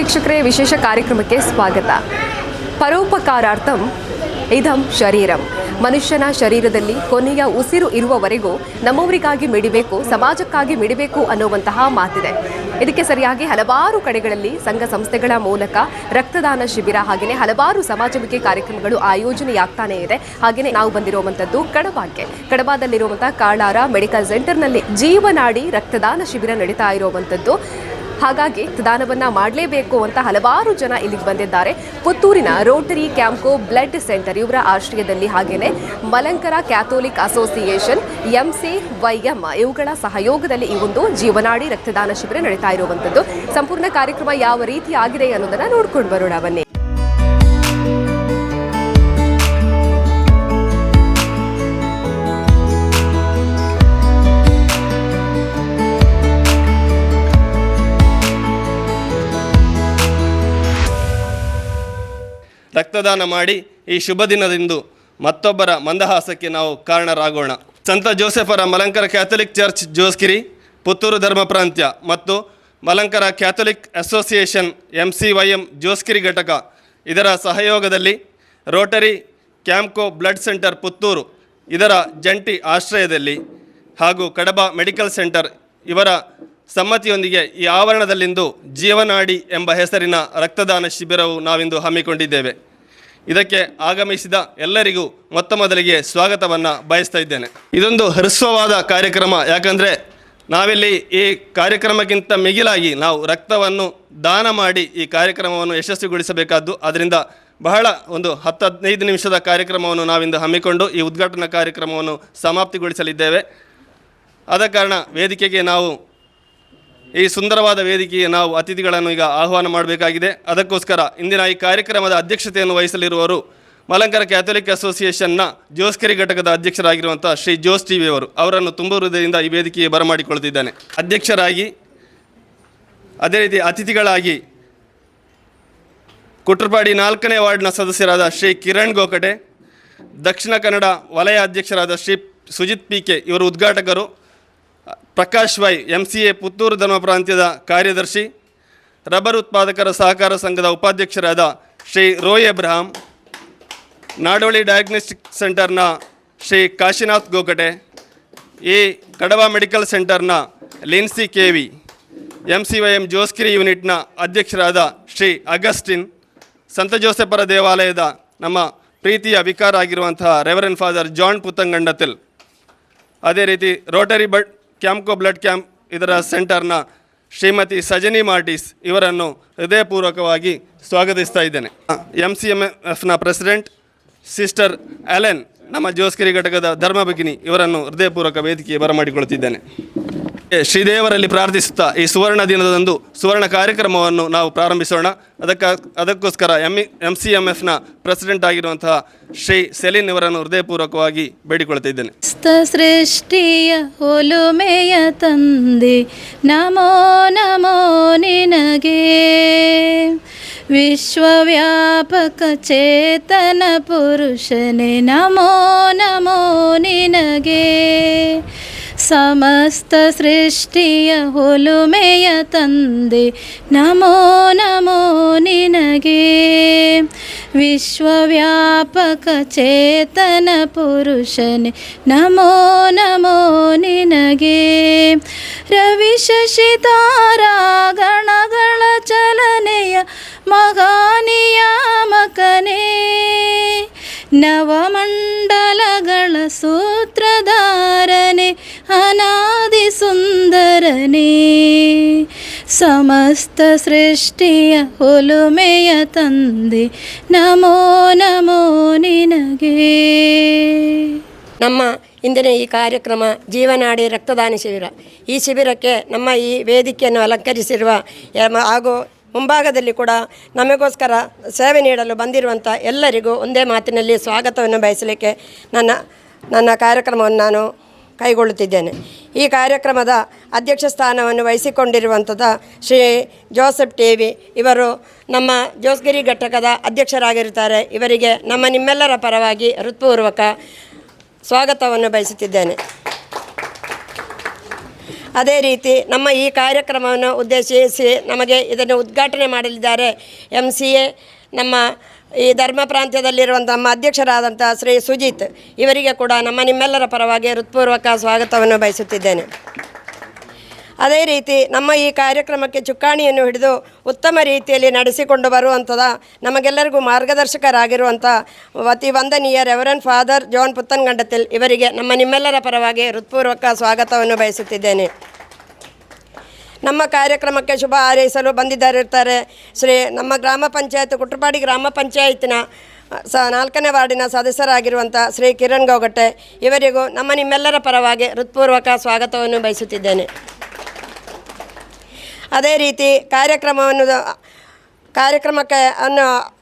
ವೀಕ್ಷಕರೇ, ವಿಶೇಷ ಕಾರ್ಯಕ್ರಮಕ್ಕೆ ಸ್ವಾಗತ. ಪರೋಪಕಾರಾರ್ಥಂ ಇದಂ ಶರೀರಂ. ಮನುಷ್ಯನ ಶರೀರದಲ್ಲಿ ಕೊನೆಯ ಉಸಿರು ಇರುವವರೆಗೂ ನಮ್ಮವರಿಗಾಗಿ ಮಿಡಿಬೇಕು, ಸಮಾಜಕ್ಕಾಗಿ ಮಿಡಿಬೇಕು ಅನ್ನುವಂತಹ ಮಾತಿದೆ. ಇದಕ್ಕೆ ಸರಿಯಾಗಿ ಹಲವಾರು ಕಡೆಗಳಲ್ಲಿ ಸಂಘ ಸಂಸ್ಥೆಗಳ ಮೂಲಕ ರಕ್ತದಾನ ಶಿಬಿರ ಹಾಗೆಯೇ ಹಲವಾರು ಸಮಾಜಮುಖಿ ಕಾರ್ಯಕ್ರಮಗಳು ಆಯೋಜನೆಯಾಗ್ತಾನೆ ಇದೆ. ಹಾಗೆಯೇ ನಾವು ಬಂದಿರುವಂಥದ್ದು ಕಡಬಾಕ್ಕೆ. ಕಡಬಾದಲ್ಲಿರುವಂಥ ಕಾಳಾರ ಮೆಡಿಕಲ್ ಸೆಂಟರ್ನಲ್ಲಿ ಜೀವನಾಡಿ ರಕ್ತದಾನ ಶಿಬಿರ ನಡೀತಾ ಇರುವಂಥದ್ದು. ಹಾಗಾಗಿ ದಾನವನ್ನ ಮಾಡಲೇಬೇಕು ಅಂತ ಹಲವಾರು ಜನ ಇಲ್ಲಿಗೆ ಬಂದಿದ್ದಾರೆ. ಪುತ್ತೂರಿನ ರೋಟರಿ, ಕ್ಯಾಂಪ್ಕೋ, ಬ್ಲಡ್ ಸೆಂಟರ್ ಇವರ ಆಶ್ರಯದಲ್ಲಿ ಹಾಗೇನೆ Malankara Catholic association, MC YM ಇವುಗಳ ಸಹಯೋಗದಲ್ಲಿ ಈ ಒಂದು ಜೀವನಾಡಿ ರಕ್ತದಾನ ಶಿಬಿರ ನಡೀತಾ ಇರುವಂತದ್ದು ಸಂಪೂರ್ಣ ಕಾರ್ಯಕ್ರಮ ಯಾವ ರೀತಿ ಆಗಿದೆ ಅನ್ನೋದನ್ನ ನೋಡ್ಕೊಂಡು ಬರೋಣ ಬನ್ನಿ. ರಕ್ತದಾನ ಮಾಡಿ ಈ ಶುಭ ದಿನದಂದು ಮತ್ತೊಬ್ಬರ ಮಂದಹಾಸಕ್ಕೆ ನಾವು ಕಾರಣರಾಗೋಣ. ಸಂತ ಜೋಸೆಫರ ಮಲಂಕರ ಕ್ಯಾಥಲಿಕ್ ಚರ್ಚ್ ಜೋಸ್ಕಿರಿ ಪುತ್ತೂರು ಧರ್ಮ ಪ್ರಾಂತ್ಯ ಮತ್ತು Malankara Catholic association M C Y M Joskiri ಘಟಕ. ಇದರ ಸಹಯೋಗದಲ್ಲಿ Rotary, Campco blood centre Puttur, ಇದರ ಜಂಟಿ ಆಶ್ರಯದಲ್ಲಿ ಹಾಗೂ ಕಡಬ ಮೆಡಿಕಲ್ ಸೆಂಟರ್ ಇವರ ಸಮ್ಮತಿಯೊಂದಿಗೆ ಈ ಆವರಣದಲ್ಲಿಂದು ಜೀವನಾಡಿ ಎಂಬ ಹೆಸರಿನ ರಕ್ತದಾನ ಶಿಬಿರವು ನಾವಿಂದು ಹಮ್ಮಿಕೊಂಡಿದ್ದೇವೆ. ಇದಕ್ಕೆ ಆಗಮಿಸಿದ ಎಲ್ಲರಿಗೂ ಮೊತ್ತ ಮೊದಲಿಗೆ ಸ್ವಾಗತವನ್ನು ಬಯಸ್ತಾ ಇದ್ದೇನೆ. ಇದೊಂದು ಹ್ರಸ್ವವಾದ ಕಾರ್ಯಕ್ರಮ. ಯಾಕಂದರೆ ನಾವಿಲ್ಲಿ ಈ ಕಾರ್ಯಕ್ರಮಕ್ಕಿಂತ ಮಿಗಿಲಾಗಿ ನಾವು ರಕ್ತವನ್ನು ದಾನ ಮಾಡಿ ಈ ಕಾರ್ಯಕ್ರಮವನ್ನು ಯಶಸ್ವಿಗೊಳಿಸಬೇಕಾದ್ದು. ಅದರಿಂದ ಬಹಳ ಒಂದು ಹತ್ತು ಹದಿನೈದು ನಿಮಿಷದ ಕಾರ್ಯಕ್ರಮವನ್ನು ನಾವಿಂದು ಹಮ್ಮಿಕೊಂಡು ಈ ಉದ್ಘಾಟನಾ ಕಾರ್ಯಕ್ರಮವನ್ನು ಸಮಾಪ್ತಿಗೊಳಿಸಲಿದ್ದೇವೆ. ಆದ ಕಾರಣ ವೇದಿಕೆಗೆ ನಾವು ಈ ಸುಂದರವಾದ ವೇದಿಕೆಗೆ ನಾವು ಅತಿಥಿಗಳನ್ನು ಈಗ ಆಹ್ವಾನ ಮಾಡಬೇಕಾಗಿದೆ. ಅದಕ್ಕೋಸ್ಕರ ಇಂದಿನ ಈ ಕಾರ್ಯಕ್ರಮದ ಅಧ್ಯಕ್ಷತೆಯನ್ನು ವಹಿಸಲಿರುವವರು ಮಲಂಕರ ಕ್ಯಾಥೋಲಿಕ್ ಅಸೋಸಿಯೇಷನ್ನ ಜೋಸ್ಕರಿ ಘಟಕದ ಅಧ್ಯಕ್ಷರಾಗಿರುವಂಥ ಶ್ರೀ ಜೋಸ್ ಟಿ ವಿ ಅವರು. ಅವರನ್ನು ತುಂಬ ಹೃದಯದಿಂದ ಈ ವೇದಿಕೆಗೆ ಬರಮಾಡಿಕೊಳ್ಳುತ್ತಿದ್ದಾನೆ. ಅಧ್ಯಕ್ಷರಾಗಿ ಅದೇ ರೀತಿ ಅತಿಥಿಗಳಾಗಿ ಕುಟ್ರಪಾಡಿ ನಾಲ್ಕನೇ ವಾರ್ಡ್ನ ಸದಸ್ಯರಾದ ಶ್ರೀ ಕಿರಣ್ ಗೋಕಟೆ, ದಕ್ಷಿಣ ಕನ್ನಡ ವಲಯ ಅಧ್ಯಕ್ಷರಾದ ಶ್ರೀ ಸುಜಿತ್ ಪಿ ಕೆ ಇವರು ಉದ್ಘಾಟಕರು. Prakash Y M C A Puttur ಧರ್ಮ ಪ್ರಾಂತ್ಯದ ಕಾರ್ಯದರ್ಶಿ, ರಬ್ಬರ್ ಉತ್ಪಾದಕರ ಸಹಕಾರ ಸಂಘದ ಉಪಾಧ್ಯಕ್ಷರಾದ ಶ್ರೀ ರೋಯ್ ಎಬ್ರಹಾಂ ನಾಡೋಳಿ ಡಯಾಗ್ನೋಸ್ಟಿಕ್ ಸೆಂಟರ್ನ ಶ್ರೀ ಕಾಶಿನಾಥ್ ಗೋಕಟೆ, ಈ Kadaba medical ಸೆಂಟರ್ನ Lincy K V M C Y M Joskiri ಯೂನಿಟ್ನ ಅಧ್ಯಕ್ಷರಾದ ಶ್ರೀ ಅಗಸ್ಟಿನ್, ಸಂತ ಜೋಸೆಫರ ದೇವಾಲಯದ ನಮ್ಮ ಪ್ರೀತಿಯ ವಿಕಾರ ಆಗಿರುವಂತಹ ರೆವರೆನ್ ಫಾದರ್ ಜಾನ್ ಪುತ್ತಂಗಂಡತಿಲ್ ಅದೇ ರೀತಿ ರೋಟರಿ ಬಡ್ ಕ್ಯಾಂಪ್ಕೋ ಬ್ಲಡ್ ಕ್ಯಾಂಪ್ ಇದರ ಸೆಂಟರ್ನ ಶ್ರೀಮತಿ ಸಜನಿ ಮಾರ್ಟಿಸ್ ಇವರನ್ನು ಹೃದಯಪೂರ್ವಕವಾಗಿ ಸ್ವಾಗತಿಸ್ತಾ ಇದ್ದೇನೆ. ಎಂ ಸಿ ಎಂ ಎಫ್ನ ಪ್ರೆಸಿಡೆಂಟ್ ಸಿಸ್ಟರ್ ಅಲೆನ್ ನಮ್ಮ ಜೋಸ್ಕಿರಿ ಘಟಕದ ಧರ್ಮಭಗಿನಿ ಇವರನ್ನು ಹೃದಯಪೂರ್ವಕ ವೇದಿಕೆಗೆ ಬರಮಾಡಿಕೊಳ್ಳುತ್ತಿದ್ದೇನೆ. ಶ್ರೀದೇವರಲ್ಲಿ ಪ್ರಾರ್ಥಿಸುತ್ತಾ ಈ ಸುವರ್ಣ ದಿನದಂದು ಸುವರ್ಣ ಕಾರ್ಯಕ್ರಮವನ್ನು ನಾವು ಪ್ರಾರಂಭಿಸೋಣ. ಅದಕ್ಕ, ಅದಕ್ಕೋಸ್ಕರ ಎಂ ಎಂ ಸಿ ಎಂ ಎಫ್ನ ಪ್ರೆಸಿಡೆಂಟ್ ಆಗಿರುವಂತಹ ಶ್ರೀ ಸೆಲಿನ್ ಇವರನ್ನು ಹೃದಯಪೂರ್ವಕವಾಗಿ ಬೇಡಿಕೊಳ್ಳುತ್ತಿದ್ದೇನೆ. ಸೃಷ್ಟಿಯ ಒಲುಮೆಯ ತಂದೆ, ನಮೋ ನಮೋ ನಿನಗೆ. ವಿಶ್ವವ್ಯಾಪಕ ಚೇತನ ಪುರುಷನೇ, ನಮೋ ನಮೋ ನಿನಗೆ. ಸಮಸ್ತ ಸೃಷ್ಟಿಯ ಒಲುಮೆಯ ತಂದೆ ನಮೋ ನಮೋ ನಿನಗೆ ವಿಶ್ವವ್ಯಾಪಕ ಚೇತನ ಪುರುಷನೆ ನಮೋ ನಮೋ ನಿನಗೆ ರವಿ ಶಶಿ ತಾರಾ ಗಣಗಳ ಚಲನೆಯ ಮಗಾನಿಯಾಮಕನೇ ನವಮಂಡಲಗಳ ಸೂತ್ರಧಾರನೆ ಸಮಸ್ತ ಸೃಷ್ಟಿಯ ಹುಲುಮೆಯ ತಂದೆ. ನಮೋ ನಮೋ ನಿನಗೆ. ನಮ್ಮ ಇಂದಿನ ಈ ಕಾರ್ಯಕ್ರಮ ಜೀವನಾಡಿ ರಕ್ತದಾನ ಶಿಬಿರ. ಈ ಶಿಬಿರಕ್ಕೆ ನಮ್ಮ ಈ ವೇದಿಕೆಯನ್ನು ಅಲಂಕರಿಸಿರುವ ಹಾಗೂ ಮುಂಭಾಗದಲ್ಲಿ ಕೂಡ ನಮಗೋಸ್ಕರ ಸೇವೆ ನೀಡಲು ಬಂದಿರುವಂಥ ಎಲ್ಲರಿಗೂ ಒಂದೇ ಮಾತಿನಲ್ಲಿ ಸ್ವಾಗತವನ್ನು ಬಯಸಲಿಕ್ಕೆ ನನ್ನ ನನ್ನ ಕಾರ್ಯಕ್ರಮವನ್ನು ನಾನು ಕೈಗೊಳ್ಳುತ್ತಿದ್ದೇನೆ. ಈ ಕಾರ್ಯಕ್ರಮದ ಅಧ್ಯಕ್ಷ ಸ್ಥಾನವನ್ನು ವಹಿಸಿಕೊಂಡಿರುವಂಥದ್ದು ಶ್ರೀ ಜೋಸೆಫ್ ಟಿ ವಿ ಇವರು ನಮ್ಮ ಜೋಸ್ಗಿರಿ ಘಟಕದ ಅಧ್ಯಕ್ಷರಾಗಿರುತ್ತಾರೆ. ಇವರಿಗೆ ನಮ್ಮ ನಿಮ್ಮೆಲ್ಲರ ಪರವಾಗಿ ಹೃತ್ಪೂರ್ವಕ ಸ್ವಾಗತವನ್ನು ಬಯಸುತ್ತಿದ್ದೇನೆ. ಅದೇ ರೀತಿ ನಮ್ಮ ಈ ಕಾರ್ಯಕ್ರಮವನ್ನು ಉದ್ದೇಶಿಸಿ ನಮಗೆ ಇದನ್ನು ಉದ್ಘಾಟನೆ ಮಾಡಲಿದ್ದಾರೆ ಎಂ ಸಿ ಎ ನಮ್ಮ ಈ ಧರ್ಮ ಪ್ರಾಂತ್ಯದಲ್ಲಿರುವಂಥ ನಮ್ಮ ಅಧ್ಯಕ್ಷರಾದಂಥ ಶ್ರೀ ಸುಜಿತ್ ಇವರಿಗೆ ಕೂಡ ನಮ್ಮ ನಿಮ್ಮೆಲ್ಲರ ಪರವಾಗಿ ಹೃತ್ಪೂರ್ವಕ ಸ್ವಾಗತವನ್ನು ಬಯಸುತ್ತಿದ್ದೇನೆ. ಅದೇ ರೀತಿ ನಮ್ಮ ಈ ಕಾರ್ಯಕ್ರಮಕ್ಕೆ ಚುಕ್ಕಾಣಿಯನ್ನು ಹಿಡಿದು ಉತ್ತಮ ರೀತಿಯಲ್ಲಿ ನಡೆಸಿಕೊಂಡು ಬರುವಂಥದ ನಮಗೆಲ್ಲರಿಗೂ ಮಾರ್ಗದರ್ಶಕರಾಗಿರುವಂಥ ಅತಿ ವಂದನೀಯ ರೆವರನ್ ಫಾದರ್ ಜಾನ್ ಪುತ್ತನ್ಗಂಡತಿಲ್ ಇವರಿಗೆ ನಮ್ಮ ನಿಮ್ಮೆಲ್ಲರ ಪರವಾಗಿ ಹೃತ್ಪೂರ್ವಕ ಸ್ವಾಗತವನ್ನು ಬಯಸುತ್ತಿದ್ದೇನೆ. ನಮ್ಮ ಕಾರ್ಯಕ್ರಮಕ್ಕೆ ಶುಭ ಹಾರೈಸಲು ಬಂದಿದ್ದಾರಿರ್ತಾರೆ. ಶ್ರೀ ನಮ್ಮ ಗ್ರಾಮ ಪಂಚಾಯತ್ ಕುಟ್ರಪಾಡಿ ಗ್ರಾಮ ಪಂಚಾಯತಿನ, ಸ, ನಾಲ್ಕನೇ ವಾರ್ಡಿನ ಸದಸ್ಯರಾಗಿರುವಂಥ ಶ್ರೀ ಕಿರಣ್ ಗೌಗಟ್ಟೆ ಇವರಿಗೂ ನಮ್ಮ ನಿಮ್ಮೆಲ್ಲರ ಪರವಾಗಿ ಹೃತ್ಪೂರ್ವಕ ಸ್ವಾಗತವನ್ನು ಬಯಸುತ್ತಿದ್ದೇನೆ. ಅದೇ ರೀತಿ ಕಾರ್ಯಕ್ರಮವನ್ನು, ಕಾರ್ಯಕ್ರಮಕ್ಕೆ ಅನ್ನು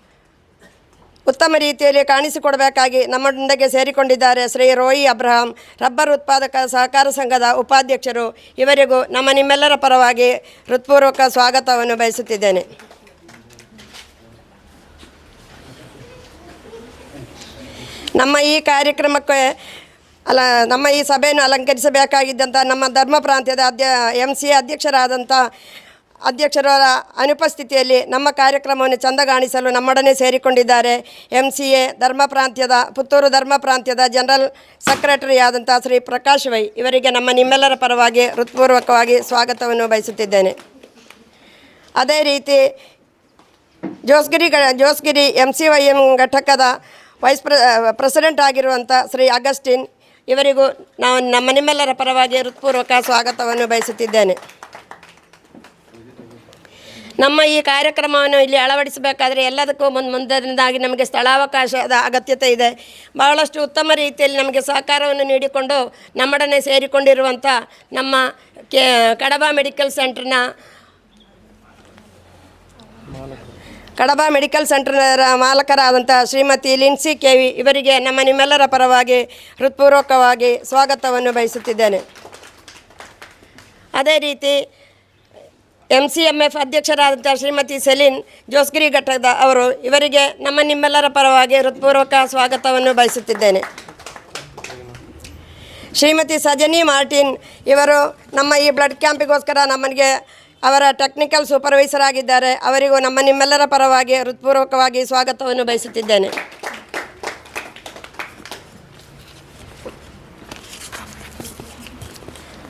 ಉತ್ತಮ ರೀತಿಯಲ್ಲಿ ಕಾಣಿಸಿಕೊಡಬೇಕಾಗಿ ನಮ್ಮೊಂದಿಗೆ ಸೇರಿಕೊಂಡಿದ್ದಾರೆ ಶ್ರೀ ರೋಯಿ ಅಬ್ರಹಾಂ, ರಬ್ಬರ್ ಉತ್ಪಾದಕ ಸಹಕಾರ ಸಂಘದ ಉಪಾಧ್ಯಕ್ಷರು. ಇವರಿಗೂ ನಮ್ಮ ನಿಮ್ಮೆಲ್ಲರ ಪರವಾಗಿ ಹೃತ್ಪೂರ್ವಕ ಸ್ವಾಗತವನ್ನು ಬಯಸುತ್ತಿದ್ದೇನೆ. ನಮ್ಮ ಈ ಕಾರ್ಯಕ್ರಮಕ್ಕೆ ಅಲ, ನಮ್ಮ ಈ ಸಭೆಯನ್ನು ಅಲಂಕರಿಸಬೇಕಾಗಿದ್ದಂಥ ನಮ್ಮ ಧರ್ಮ ಪ್ರಾಂತ್ಯದ ಅಧ್ಯ ಎಂ ಸಿ ಅಧ್ಯಕ್ಷರಾದಂಥ ಅಧ್ಯಕ್ಷರ ಅನುಪಸ್ಥಿತಿಯಲ್ಲಿ ನಮ್ಮ ಕಾರ್ಯಕ್ರಮವನ್ನು ಚಂದಗಾಣಿಸಲು ನಮ್ಮೊಡನೆ ಸೇರಿಕೊಂಡಿದ್ದಾರೆ ಎಂ ಸಿ ಎ ಧರ್ಮ ಪ್ರಾಂತ್ಯದ, ಪುತ್ತೂರು ಧರ್ಮ ಪ್ರಾಂತ್ಯದ ಜನರಲ್ ಸೆಕ್ರೆಟರಿ ಆದಂಥ ಶ್ರೀ ಪ್ರಕಾಶ್ ವೈ ಇವರಿಗೆ ನಮ್ಮ ನಿಮ್ಮೆಲ್ಲರ ಪರವಾಗಿ ಹೃತ್ಪೂರ್ವಕವಾಗಿ ಸ್ವಾಗತವನ್ನು ಬಯಸುತ್ತಿದ್ದೇನೆ. ಅದೇ ರೀತಿ Josgiri Josgiri M C Y M ಘಟಕದ ವೈಸ್ ಪ್ರ, ಪ್ರೆಸಿಡೆಂಟ್ ಆಗಿರುವಂಥ ಶ್ರೀ ಅಗಸ್ಟಿನ್ ಇವರಿಗೂ ನಾವು ನಮ್ಮ ನಿಮ್ಮೆಲ್ಲರ ಪರವಾಗಿ ಹೃತ್ಪೂರ್ವಕ ಸ್ವಾಗತವನ್ನು ಬಯಸುತ್ತಿದ್ದೇನೆ. ನಮ್ಮ ಈ ಕಾರ್ಯಕ್ರಮವನ್ನು ಇಲ್ಲಿ ಅಳವಡಿಸಬೇಕಾದ್ರೆ ಎಲ್ಲದಕ್ಕೂ ಮುಂದೆ ಮುಂದಿನದಾಗಿ ನಮಗೆ ಸ್ಥಳಾವಕಾಶದ ಅಗತ್ಯತೆ ಇದೆ. ಬಹಳಷ್ಟು ಉತ್ತಮ ರೀತಿಯಲ್ಲಿ ನಮಗೆ ಸಹಕಾರವನ್ನು ನೀಡಿಕೊಂಡು ನಮ್ಮೊಡನೆ ಸೇರಿಕೊಂಡಿರುವಂಥ ನಮ್ಮ ಕೆ ಕಡಬ ಮೆಡಿಕಲ್ ಸೆಂಟ್ರ್ನ ಕಡಬ ಮೆಡಿಕಲ್ ಸೆಂಟರ್ನ ಮಾಲಕರಾದಂಥ ಶ್ರೀಮತಿ ಲಿನ್ಸಿ ಕೆವಿ ಇವರಿಗೆ ನಮ್ಮ ನಿಮ್ಮೆಲ್ಲರ ಪರವಾಗಿ ಹೃತ್ಪೂರ್ವಕವಾಗಿ ಸ್ವಾಗತವನ್ನು ಬಯಸುತ್ತಿದ್ದೇನೆ. ಅದೇ ರೀತಿ ಎಂ ಸಿ ಎಂ ಎಫ್ ಅಧ್ಯಕ್ಷರಾದಂಥ ಶ್ರೀಮತಿ ಸೆಲಿನ್ ಜೋಸ್ಗಿರಿ ಘಟ್ಟದ ಅವರು, ಇವರಿಗೆ ನಮ್ಮ ನಿಮ್ಮೆಲ್ಲರ ಪರವಾಗಿ ಹೃತ್ಪೂರ್ವಕ ಸ್ವಾಗತವನ್ನು ಬಯಸುತ್ತಿದ್ದೇನೆ. ಶ್ರೀಮತಿ ಸಜನಿ ಮಾರ್ಟಿನ್ ಇವರು ನಮ್ಮ ಈ ಬ್ಲಡ್ ಕ್ಯಾಂಪಿಗೋಸ್ಕರ ನಮ್ಮನಿಗೆ ಅವರ ಟೆಕ್ನಿಕಲ್ ಸೂಪರ್ವೈಸರ್ ಆಗಿದ್ದಾರೆ. ಅವರಿಗೂ ನಮ್ಮ ನಿಮ್ಮೆಲ್ಲರ ಪರವಾಗಿ ಹೃತ್ಪೂರ್ವಕವಾಗಿ ಸ್ವಾಗತವನ್ನು ಬಯಸುತ್ತಿದ್ದೇನೆ.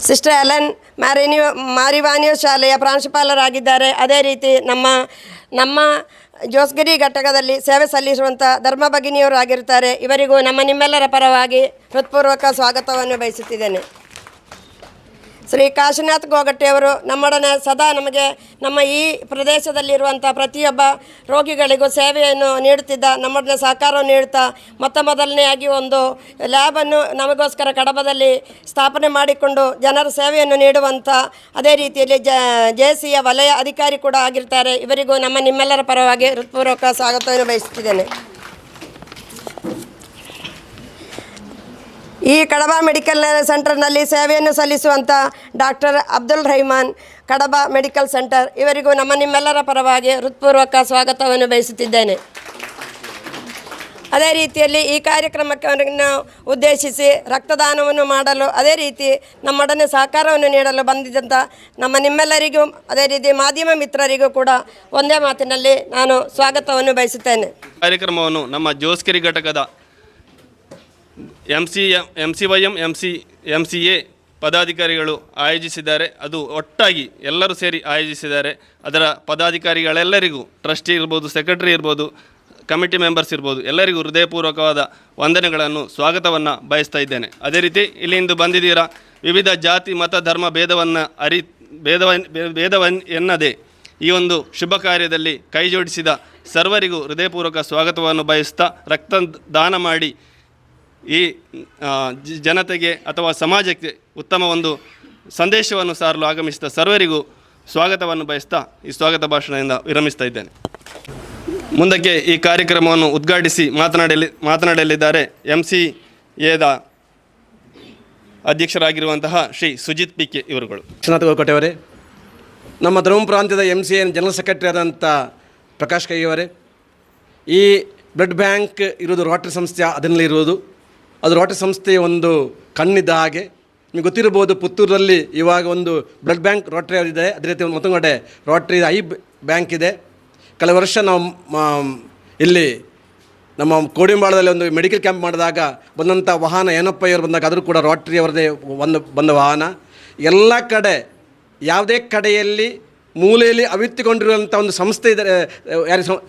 ಸಿಸ್ಟರ್ ಅಲನ್ ಮ್ಯಾರಿನಿಯೋ ಮಾರಿವಾನಿಯೋ ಶಾಲೆಯ ಪ್ರಾಂಶುಪಾಲರಾಗಿದ್ದಾರೆ. ಅದೇ ರೀತಿ ನಮ್ಮ ನಮ್ಮ ಜೋಸ್ಗಿರಿ ಘಟಕದಲ್ಲಿ ಸೇವೆ ಸಲ್ಲಿಸುವಂಥ ಧರ್ಮ ಭಗಿನಿಯರಾಗಿರ್ತಾರೆ ಇವರಿಗೂ ನಮ್ಮ ನಿಮ್ಮೆಲ್ಲರ ಪರವಾಗಿ ಹೃತ್ಪೂರ್ವಕ ಸ್ವಾಗತವನ್ನು ಬಯಸುತ್ತಿದ್ದೇನೆ. ಶ್ರೀ ಕಾಶಿನಾಥ್ ಗೋಗಟ್ಟೆಯವರು ನಮ್ಮೊಡನೆ ಸದಾ ನಮಗೆ ನಮ್ಮ ಈ ಪ್ರದೇಶದಲ್ಲಿರುವಂಥ ಪ್ರತಿಯೊಬ್ಬ ರೋಗಿಗಳಿಗೂ ಸೇವೆಯನ್ನು ನೀಡುತ್ತಿದ್ದ, ನಮ್ಮೊಡನೆ ಸಹಕಾರವನ್ನು ನೀಡುತ್ತಾ ಮೊತ್ತ ಮೊದಲನೆಯಾಗಿ ಒಂದು ಲ್ಯಾಬನ್ನು ನಮಗೋಸ್ಕರ ಕಡಬದಲ್ಲಿ ಸ್ಥಾಪನೆ ಮಾಡಿಕೊಂಡು ಜನರ ಸೇವೆಯನ್ನು ನೀಡುವಂಥ ಅದೇ ರೀತಿಯಲ್ಲಿ ಜ ಸಿಯ ವಲಯ ಅಧಿಕಾರಿ ಕೂಡ ಆಗಿರ್ತಾರೆ. ಇವರಿಗೂ ನಮ್ಮ ನಿಮ್ಮೆಲ್ಲರ ಪರವಾಗಿ ಹೃತ್ಪೂರ್ವಕ ಸ್ವಾಗತವನ್ನು ಬಯಸುತ್ತಿದ್ದೇನೆ. ಈ ಕಡಬ ಮೆಡಿಕಲ್ ಸೆಂಟರ್ನಲ್ಲಿ ಸೇವೆಯನ್ನು ಸಲ್ಲಿಸುವಂಥ doctor Abdul Rahiman Kadaba medical centre. ಇವರಿಗೂ ನಮ್ಮ ನಿಮ್ಮೆಲ್ಲರ ಪರವಾಗಿ ಹೃತ್ಪೂರ್ವಕ ಸ್ವಾಗತವನ್ನು ಬಯಸುತ್ತಿದ್ದೇನೆ. ಅದೇ ರೀತಿಯಲ್ಲಿ ಈ ಕಾರ್ಯಕ್ರಮಕ್ಕೆ ಉದ್ದೇಶಿಸಿ ರಕ್ತದಾನವನ್ನು ಮಾಡಲು, ಅದೇ ರೀತಿ ನಮ್ಮೊಡನೆ ಸಹಕಾರವನ್ನು ನೀಡಲು ಬಂದಿದ್ದಂಥ ನಮ್ಮ ನಿಮ್ಮೆಲ್ಲರಿಗೂ, ಅದೇ ರೀತಿ ಮಾಧ್ಯಮ ಮಿತ್ರರಿಗೂ ಕೂಡ ಒಂದೇ ಮಾತಿನಲ್ಲಿ ನಾನು ಸ್ವಾಗತವನ್ನು ಬಯಸುತ್ತೇನೆ. ಕಾರ್ಯಕ್ರಮವನ್ನು ನಮ್ಮ ಜೋಸ್ಕಿರಿ ಘಟಕದ M C M C Y M M C M C A ಪದಾಧಿಕಾರಿಗಳು ಆಯೋಜಿಸಿದ್ದಾರೆ. ಅದು ಒಟ್ಟಾಗಿ ಎಲ್ಲರೂ ಸೇರಿ ಆಯೋಜಿಸಿದ್ದಾರೆ. ಅದರ ಪದಾಧಿಕಾರಿಗಳೆಲ್ಲರಿಗೂ ಟ್ರಸ್ಟಿ ಇರ್ಬೋದು, ಸೆಕ್ರೆಟರಿ ಇರ್ಬೋದು, ಕಮಿಟಿ ಮೆಂಬರ್ಸ್ ಇರ್ಬೋದು, ಎಲ್ಲರಿಗೂ ಹೃದಯಪೂರ್ವಕವಾದ ವಂದನೆಗಳನ್ನು, ಸ್ವಾಗತವನ್ನು ಬಯಸ್ತಾ ಇದ್ದೇನೆ. ಅದೇ ರೀತಿ ಇಲ್ಲಿಂದು ಬಂದಿದ್ದೀರಾ? ವಿವಿಧ ಜಾತಿ, ಮತ, ಧರ್ಮ ಭೇದವನ್ನು ಅರಿ ಭೇದವನ್ ಭೇದವನ್ ಎನ್ನದೆ ಈ ಒಂದು ಶುಭ ಕಾರ್ಯದಲ್ಲಿ ಕೈಜೋಡಿಸಿದ ಸರ್ವರಿಗೂ ಹೃದಯಪೂರ್ವಕ ಸ್ವಾಗತವನ್ನು ಬಯಸ್ತಾ ರಕ್ತ ದಾನ ಮಾಡಿ ಈ ಜನತೆಗೆ ಅಥವಾ ಸಮಾಜಕ್ಕೆ ಉತ್ತಮ ಒಂದು ಸಂದೇಶವನ್ನು ಸಾರಲು ಆಗಮಿಸಿದ ಸರ್ವರಿಗೂ ಸ್ವಾಗತವನ್ನು ಬಯಸ್ತಾ ಈ ಸ್ವಾಗತ ಭಾಷಣದಿಂದ ವಿರಮಿಸ್ತಾ ಇದ್ದೇನೆ. ಮುಂದಕ್ಕೆ ಈ ಕಾರ್ಯಕ್ರಮವನ್ನು ಉದ್ಘಾಟಿಸಿ ಮಾತನಾಡಲಿ, ಮಾತನಾಡಲಿದ್ದಾರೆ ಎಂ ಸಿ ಎದ ಅಧ್ಯಕ್ಷರಾಗಿರುವಂತಹ ಶ್ರೀ ಸುಜಿತ್ ಪಿ ಕೆ ಇವರುಗಳು. ಗೋಕೋಟೆಯವರೇ ನಮ್ಮ ಧರ್ಮ ಪ್ರಾಂತ್ಯದ M C N general secretary ಆದಂಥ ಪ್ರಕಾಶ್ ಕೈಯವರೇ ಈ ಬ್ಲಡ್ ಬ್ಯಾಂಕ್ ಇರೋದು ರೋಟರಿ ಸಂಸ್ಥೆ ಅದರಲ್ಲಿ ಇರುವುದು ಅದು ರೋಟರಿ ಸಂಸ್ಥೆಯ ಒಂದು ಕಣ್ಣಿದ್ದ ಹಾಗೆ. ನಿಮಗೆ ಗೊತ್ತಿರ್ಬೋದು ಪುತ್ತೂರಲ್ಲಿ ಇವಾಗ ಒಂದು ಬ್ಲಡ್ ಬ್ಯಾಂಕ್ ರೋಟ್ರಿ ಇದೆ. ಅದೇ ರೀತಿ ಮತ್ತೊಂದು ಕಡೆ ರೋಟ್ರಿ ಐ ಬ್ಯಾಂಕ್ ಇದೆ. ಕಳೆದ ವರ್ಷ ನಾವು ಇಲ್ಲಿ ನಮ್ಮ ಕೋಡಿಂಬಾಳದಲ್ಲಿ ಒಂದು ಮೆಡಿಕಲ್ ಕ್ಯಾಂಪ್ ಮಾಡಿದಾಗ ಬಂದಂಥ ವಾಹನ ಏನಪ್ಪ ಇವರು ಬಂದಾಗ ಅದರೂ ಕೂಡ ರೋಟ್ರಿ ಅವರದೇ ಒಂದು, ಬಂದ ವಾಹನ. ಎಲ್ಲ ಕಡೆ, ಯಾವುದೇ ಕಡೆಯಲ್ಲಿ ಮೂಲೆಯಲ್ಲಿ ಅವಿತ್ತುಕೊಂಡಿರುವಂಥ ಒಂದು ಸಂಸ್ಥೆ ಇದ್ದಾರೆ ಯಾರು ಸಮ-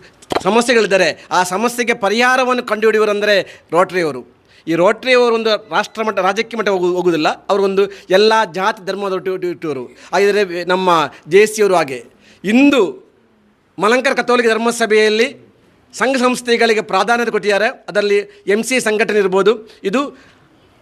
ಸಮಸ್ಯೆಗಳಿದ್ದಾರೆ ಆ ಸಮಸ್ಯೆಗೆ ಪರಿಹಾರವನ್ನು ಕಂಡುಹಿಡಿಯುವರೆಂದರೆ ರೋಟ್ರಿಯವರು ಈ ರೋಟ್ರಿಯವರು ಒಂದು ರಾಷ್ಟ್ರ ಮಟ್ಟ, ರಾಜ್ಯಕ್ಕೆ ಮಟ್ಟ ಹೋಗು ಹೋಗುವುದಿಲ್ಲ. ಅವರೊಂದು ಎಲ್ಲ ಜಾತಿ ಧರ್ಮದ ಇಟ್ಟವರು. ಆದರೆ ನಮ್ಮ ಜೆ ಸಿಯವರು ಹಾಗೆ. ಇಂದು ಮಲಂಕರ ಕಥೋಲಿಕ ಧರ್ಮಸಭೆಯಲ್ಲಿ ಸಂಘ ಸಂಸ್ಥೆಗಳಿಗೆ ಪ್ರಾಧಾನ್ಯತೆ ಕೊಟ್ಟಿದ್ದಾರೆ. ಅದರಲ್ಲಿ ಎಂ ಸಿ ಸಂಘಟನೆ ಇರ್ಬೋದು. ಇದು